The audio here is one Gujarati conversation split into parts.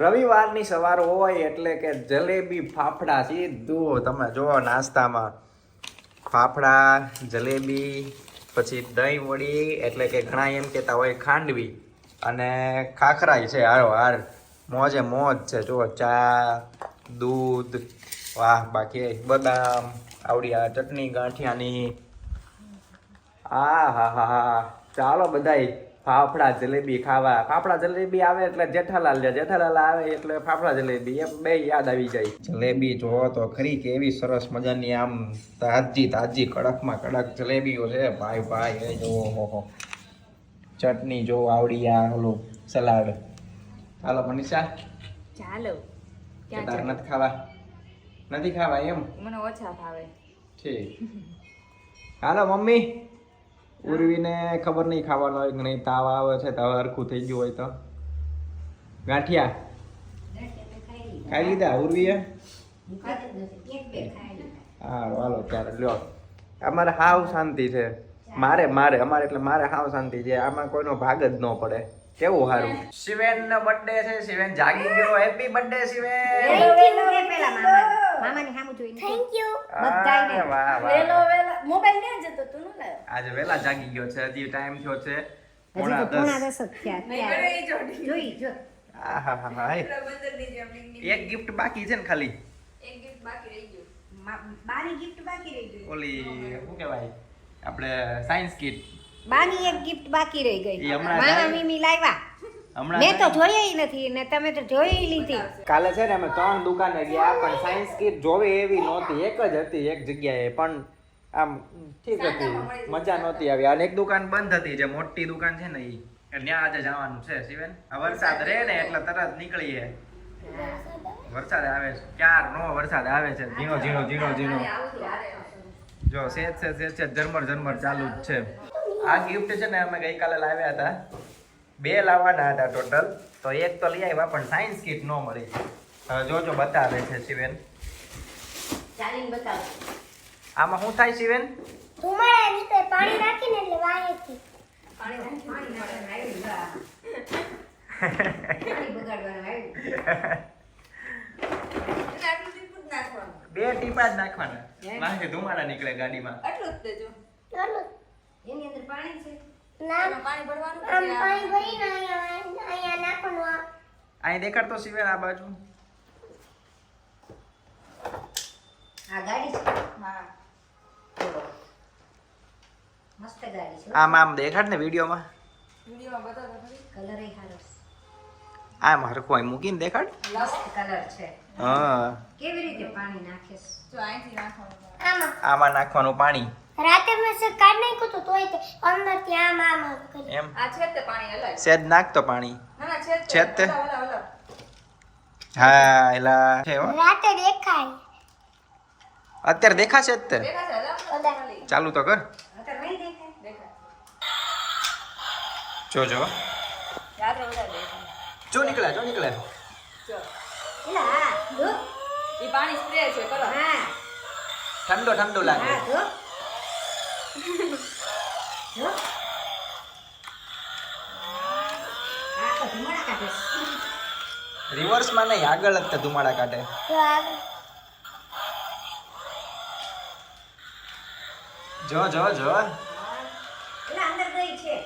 રવિવારની સવાર હોય એટલે કે જલેબી ફાફડા સીધું તમે જુઓ નાસ્તામાં. ફાફડા, જલેબી, પછી દહીં વડી એટલે કે ઘણા એમ કહેતા હોય ખાંડવી અને ખાખરાઈ છે હારો હાર. મોજે મોજ છે, જુઓ, ચા, દૂધ, વાહ, બાકી બદામ, આવડી આ ચટણી ગાંઠિયાની. આ હા હા હા ચાલો બધાય ફાફડા જલેબી ખાવા. ફાફડા જલેબી આવે એટલે જેઠાલાલ જેઠાલાલ આવે એટલે ફાફડા જલેબી. એમ બે યાદ આવી જાય. જલેબી જોવો તો ખરી કેવી સરસ મજાની આમ તાજી તાજી કડકમાં કડક જલેબીઓ છે. ભાઈ ભાઈ એ જોવો હો હો. ચટણી જો આવડી આ ઓલું સલાડ. હાલો મનીષા. ચાલો. તારે ચાલો? નથી ખાવા? નથી ખાવા એમ? મને ઓછા ભાવે ઠીક. હાલો મમ્મી. ઉર્વીને ખબર નહીં ખાવાનો હોય કે નહીં તાવ આવે છે તાવ હવે હરખું થઈ ગયું હોય તો. ગાંઠિયા? ખાઈ લીધા ઉર્વીએ? હા હાલો ત્યારે લ્યો. અમારે હાવ શાંતિ છે. મારે મારે અમારે એટલે મારે હાવ શાંતિ છે. આમાં કોઈનો ભાગ જ ન પડે. કેવું સારું શિવેન નો બર્થડે છે શિવેન જાગી ગયો. Happy birthday Shiven. Thank you બધાયને. વાહ, વાહ, વેલો. વેલો. મોબાઈલ ને જતો તું? નું લાયો? આજે વેલા જાગી ગયો છે હજી ટાઈમ થયો છે પોણા 10 પોણા દસ. દસ જ થયા જોઈ જો. એક ગિફ્ટ બાકી છે ને ખાલી? એક ગિફ્ટ બાકી રહી ગયું. બારી gift બાકી રહી ગઈ. ઓલી શું કહેવાય? આપણે સાયન્સ કિટ બાની એક ગિફ્ટ બાકી રહી ગઈ. હમણાં મામા મીમી લાવ્યા મેં તો જોઈ નથી ને તમે તો જોઈ લીધી. કાલે છે ને અમે ત્રણ દુકાને ગયા પણ સાયન્સ કીટ જોવે એવી નહોતી. એક જ હતી એક જગ્યાએ પણ આમ ઠીક હતી. મજા નહોતી આવી. અને એક દુકાન બંધ હતી જે મોટી દુકાન છે ને એ ત્યાં આજે જવાનું છે શિવેન. આ વરસાદ રહે ને એટલે તરત નીકળીએ. વરસાદ આવે છે. ક્યાર નો વરસાદ આવે છે? ઝીણો ઝીણો ઝીણો ઝીણો. જો સેજ છે સેજ છે ઝરમર ઝરમર ચાલુ જ છે. આ ગિફ્ટ છે ને અમે ગઈકાલે લાવ્યા હતા. બે લાવવાના હતા ટોટલ તો એક તો લઈ આવ્યા પણ સાયન્સ કીટ ન મળી. હવે જોજો બતાવે છે શિવેન. આમાં શું થાય શિવેન? ધુમાડા નીકળે પાણી નાખીને એટલે બે ટીપા જ નાખવાના. નાખે ધુમાડા નીકળે ગાડીમાં. આટલું જ તે એની અંદર પાણી છે. ના પાણી ભરવાનું આમ પાણી ભરીને અહીંયા અહીંયા નાખવાનું અહીં દેખાડતો શિવેન આ બાજુ. આ ગાડી છે? હા. મસ્ત ગાડી છે આમ આમ દેખાડ ને વિડીયોમાં સારો આમ હરખો અહીં મૂકીને દેખાડ. મસ્ત કલર છે. હા. કેવી રીતે પાણી નાખે જો અહીંથી નાખવાનું. આમાં. આમાં નાખવાનું પાણી. રાતે મેં સે કાઢ નાખ્યું તો તોય અંદર ત્યાં આમ આમ આમ કરી એમ? આ છે તે પાણી અલગ. સેજ નાખતો પાણી. ના ના છે છે તે? ઓલા, ઓલા, ઓલા. હા એલા છે હો. રાતે દેખાય. અત્યારે દેખાશે. ખાલી. ચાલુ તો કર. અત્યારે જો જો. જો નીકળે જો નીકળે જો. એલા, હા, જો. એ પાણી સ્પ્રે છે કરો. હા, ઠંડો ઠંડો લાગે. છે. રિવર્સમાં નહીં આગળ જ ધુમાડા કાઢે. જો જો જો.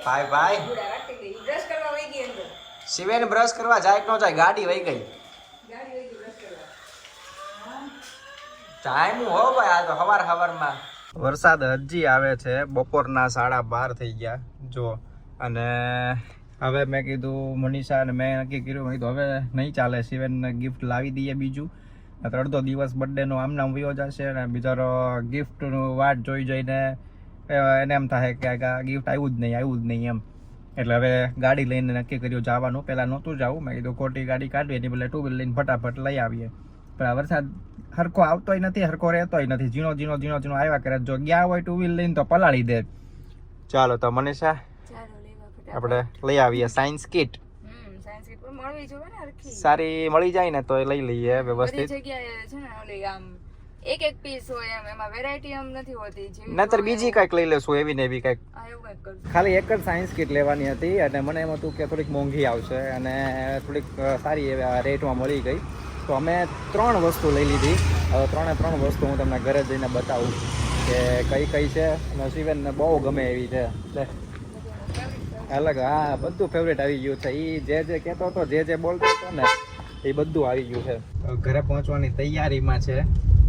ભાઈ ભાઈ શિવેન બ્રશ કરવા જાય કે ન જાય? ગાડી વહી ગઈ. ટાઈમ હો ભાઈ આ તો હવાર હવારમાં. વરસાદ હજી આવે છે. બપોરના સાડા બાર થઈ ગયા. જો, અને હવે મેં કીધું મનીષા અને મેં નક્કી કર્યું, મેં કીધું હવે નહીં ચાલે, શિવેનને ગિફ્ટ લાવી દઈએ બીજું. અડધો દિવસ બર્થડેનો આમ નામ વયો જશે અને બિચારો ગિફ્ટનું વાટ જોઈ જોઈને એને એમ થાય કે આ ગિફ્ટ આવ્યું જ નહીં આવ્યું જ નહીં એમ. એટલે હવે ગાડી લઈને નક્કી કર્યું, જવાનું. પહેલાં નહોતું જવું. મેં કીધું, ખોટી ગાડી કાઢવી, એની પહેલાં ટુ વ્હીલ લઈને ફટાફટ લઈ આવીએ. પણ આ વરસાદ હરખો આવતોય નથી હરખો રહેતોય નથી. ઝીણો ઝીણો ઝીણો ઝીણો આવ્યા કરે. જો ગયા હોય ટુ વ્હીલ લઈને તો પલાળી દે. ચાલો તો મનીષા આપણે લઈ આવીએ સાયન્સ કિટ હમ કીટ પણ મળવી જોઈએ ને હરખી. સારી મળી જાય ને તો એ લઈ લઈએ વ્યવસ્થિત. જગ્યાએ છે ને ઓલી આમ એક એક પીસ હોય એમ એમાં વેરાયટી એમ નથી હોતી. નતર બીજી. કાંઈક લઈ લેશું એવી ને એવી કાંઈક. ખાલી એક જ સાયન્સ કીટ લેવાની હતી અને મને એમ હતું કે થોડીક મોંઘી આવશે અને થોડીક સારી એવી આ રેટમાં મળી ગઈ. તો અમે ત્રણ વસ્તુ લઈ લીધી. હવે ત્રણે ત્રણ વસ્તુ હું તમને ઘરે જઈને બતાવું કે કઈ કઈ છે અને શિવેનને બહુ ગમે એવી છે. અલગ, હા, બધું ફેવરેટ આવી ગયું છે. એ જે જે કહેતો હતો, જે જે બોલતો હતો ને, એ બધું આવી ગયું છે. ઘરે પહોંચવાની તૈયારીમાં છે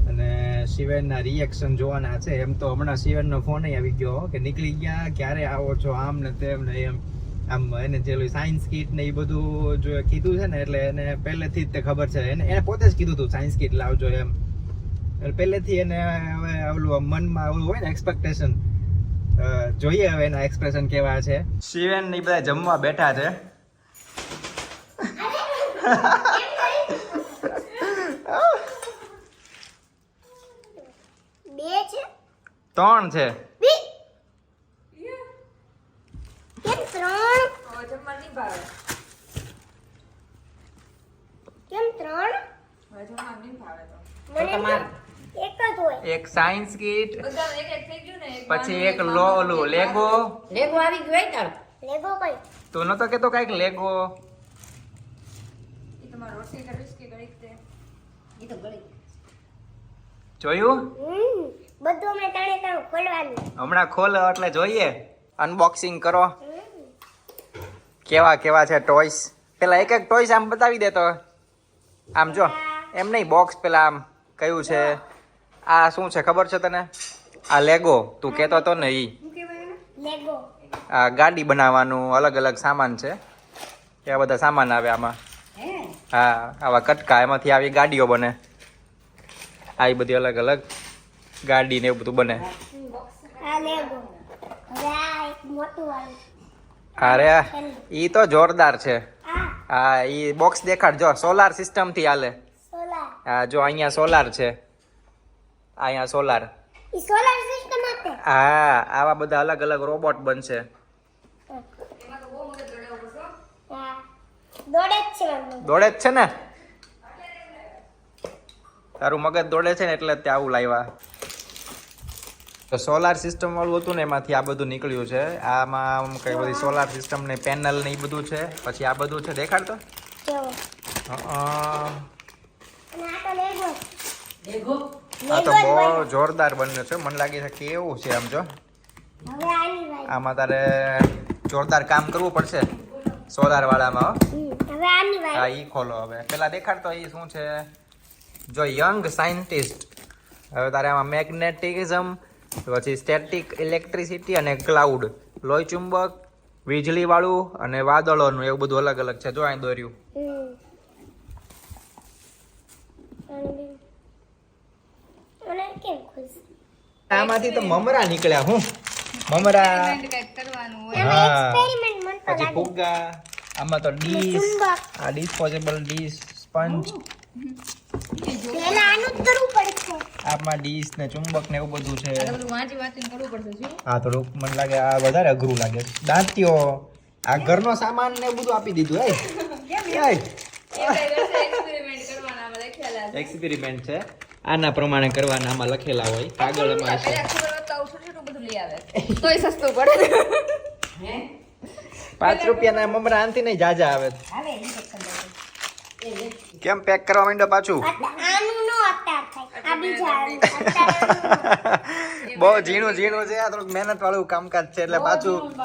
અને શિવેનના રિએક્શન જોવાના છે. એમ તો હમણાં શિવેનનો ફોન આવી ગયો, કે નીકળી ગયા, ક્યારે આવો છો, આમ ને તેમ ને એમ. આમ એને જે સાયન્સ કીટ ને એ બધું જો કીધું છે ને એટલે એને પહેલેથી જ તે ખબર છે. એને એને પોતે જ કીધું હતું સાયન્સ કીટ લાવજો એમ. એટલે પહેલેથી એને હવે ઓલું મનમાં ઓલું હોય ને એક્સપેક્ટેશન જોઈએ હવે એના એક્સપ્રેશન કેવા છે. શિવેન ને બધા જમવા બેઠા છે. બે છે? ત્રણ છે બી કેમ ત્રણ હવે જમવા નહીં ભાવે કેમ ત્રણ હવે જમવા નહીં ભાવે તો મને તમારે એક જ હોય એક સાયન્સ કીટ બધાનું એક એક થઈ ગયું ને એક પછી એક લો ઓલું લેગો. લેગો આવી ગયો તારો. લેગો કઈ? તું નતો કેતો કંઈક લેગો. ઈ તમારો કે તે? તો ગળી જોયું? બધું અમે તાણે તાણે ખોલવાનું. હમણાં ખોલો એટલે જોઈએ. અનબોક્સિંગ કરો. કેવા કેવા છે ટોયસ પેલા એક એક ટોયસ આમ બતાવી દેતો. આમ જો એમ નહીં બોક્સ પેલા આમ કયું છે? આ શું છે? ખબર છે તને? આ લેગો તું કહેતો તો ને ઈ. આ ગાડી બનાવવાનું અલગ અલગ સામાન છે. એવા બધા સામાન આવે આમાં. હા? આવા કટકા એમાંથી આવી ગાડીઓ બને. આવી બધી અલગ અલગ ગાડી ને એવું બધું બને. આ આ એક અરે ઈ તો જોરદાર છે. આ હા ઈ બોક્સ દેખાડ જો સોલાર સિસ્ટમથી હાલે. હા જો અહીંયા સોલાર છે. અહીંયા સોલાર ઈ સોલાર સિસ્ટમ આપે હા આવા બધા અલગ અલગ રોબોટ બનશે. દોડે જ છે દોડે જ છે ને? તારું મગજ દોડે છે ને એટલે જ તે આવું લાવ્યા તો સોલાર સિસ્ટમ વાળું હતું ને એમાંથી આ બધું નીકળ્યું છે. આમાં આમ કઈ બધી સોલાર સિસ્ટમ ને પેનલ ને એ બધું છે. પછી આ બધું છે દેખાડ તો કેવો હં. આ તો બહુ જોરદાર બન્યો છે. મને લાગે છે કેવું છે આમ જો. આમાં તારે જોરદાર કામ કરવું પડશે સોલાર વાળામાં હો. એ ઈ ખોલો હવે. પેલા દેખાડતો એ શું છે? જો યંગ સાયન્ટિસ્ટ હવે તારે આમાં મેગ્નેટિઝમ પછી સ્ટેટિક ઇલેક્ટ્રિસિટી અને ક્લાઉડ લોહી ચુંબક વીજળી વાળું અને વાદળોનું એવું બધું અલગ અલગ છે. જો અહીં દોર્યું હમ. અને- અને કેમ ખુશ આમાંથી તો મમરા નીકળ્યા હું. મમરા. હા. પછી ફુગ્ગા. આમાં તો ડીશ. આ ડિસ્પોઝેબલ ડીશ સ્પંજ. આમાં ડીશ ને ચુંબક ને એવું બધું છે. હા થોડુંક મને લાગે આ વધારે અઘરું લાગે. દાંતીઓ. આ ઘરનો સામાન ને બધું આપી દીધું એ એક્સપેરિમેન્ટ કરવાના આમાં લખેલા છે એક્સપેરિમેન્ટ છે. આના પ્રમાણે કરવાના આમાં લખેલા હોય. કાગળમાં આવે તોય સસ્તું પડે. હે? પાંચ રૂપિયાના મમરા આનથી નહીં જાજા આવે. કેમ પેક કરવા માંડ્યો પાછું? આનું નો થાય. આ બીજા બહુ ઝીણું ઝીણું છે. આ થોડુંક મહેનત વાળું કામકાજ છે એટલે પાછું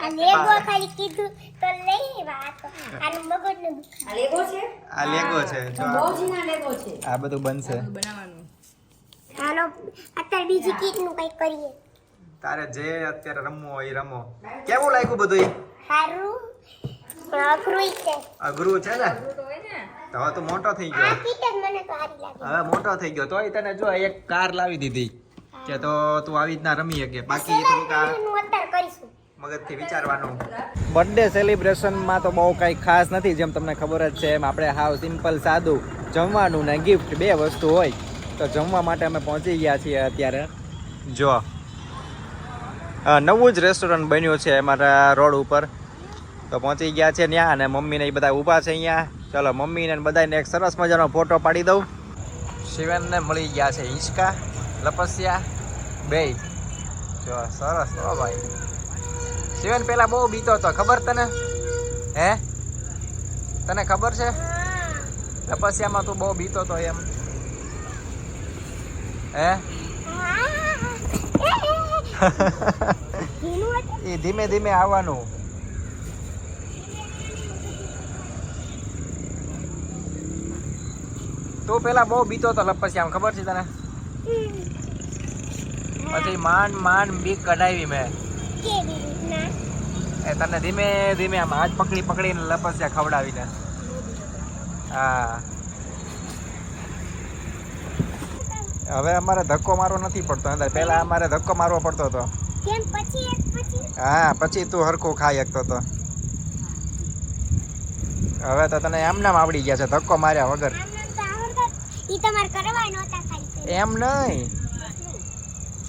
આ લેગો ખાલી કીધું તો લઈ વાત. આનું મગજનું આ લેગો છે? આ લેગો છે જો બહુ આ- જીના લેગો છે. આ બધું બનશે. બનાવવાનું. હાલો અત્યારે બીજી કીટનું કઈ કરીએ. તારે જે અત્યારે રમવું હોય એ રમો. કેવું લાગ્યું બધું સારું અઘરું છે. ને? તો તો હવે તું મોટો થઈ ગયો. કીટ જ મને તો સારી લાગે. હવે મોટો થઈ ગયો. તોય તને જો એક કાર લાવી દીધી. કે તો તું આવી રીતના રમી શકે. બાકી થોડુંક મગજથી વિચારવાનું. બર્થડે સેલિબ્રેશનમાં તો બહુ કંઈ ખાસ નથી જેમ તમને ખબર જ છે એમ આપણે હાવ સિમ્પલ સાદું જમવાનું ને ગિફ્ટ બે વસ્તુ હોય. તો જમવા માટે અમે પહોંચી ગયા છીએ અત્યારે. જો નવું જ રેસ્ટોરન્ટ બન્યું છે અમારા રોડ ઉપર. તો પહોંચી ગયા છે ત્યાં અને મમ્મીને એ બધા ઊભા છે અહીંયા. ચલો મમ્મીને ને બધાને એક સરસ મજાનો ફોટો પાડી દઉં. શિવનને મળી ગયા છે હિંચકા લપસ્યા બે. જો, સરસ, હો ભાઈ. શિવન પેલા બહુ બીતો હતો, ખબર તને? હે? તને ખબર છે? તપસ્યામાં તું બહુ બીતો હતો એમ. હે? એ ધીમે ધીમે આવવાનું. તું પેલા બહુ બીતો હતો લપસ્યામાં ખબર છે તને? પછી માંડ માંડ બીક કઢાવી મેં. એ તને ધીમે ધીમે આમ હાથ પકડી પકડીને લપસ્યા ખવડાવીને. હા. હવે અમારે ધક્કો મારવો નથી પડતો અંદર પહેલા અમારે ધક્કો મારવો પડતો હતો. હા પછી તું હરખું ખાઈ શકતો હતો. હવે તો તને એમ નામ આવડી ગયા છે ધક્કો માર્યા વગર. એમ નહીં.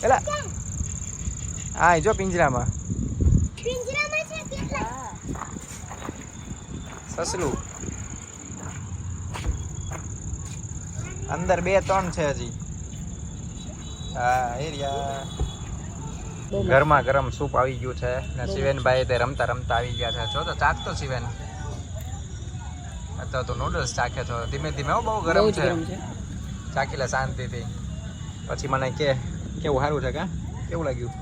એલા. હા જો પિંજરામાં. સસલું. અંદર બે ત્રણ છે હજી. હા એ રહ્યા. ગરમા ગરમ સૂપ આવી ગયું છે ને શિવેનભાઈ તે રમતા રમતા આવી ગયા છે. જો તો ચાખતો શિવેન. અત્યારે તો નૂડલ્સ ચાખે છો. ધીમે ધીમે હો બહુ ગરમ છે. ચાખી લે શાંતિથી. પછી મને કે કેવું સારું છે કા? કેવું લાગ્યું?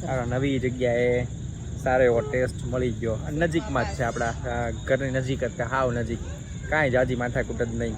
સારો નવી જગ્યાએ સારો એવો ટેસ્ટ મળી ગયો. નજીકમાં જ છે આપણા ઘરની નજીક જ હાવ નજીક. કાંઈ જાજી માથાકૂટ જ નહીં.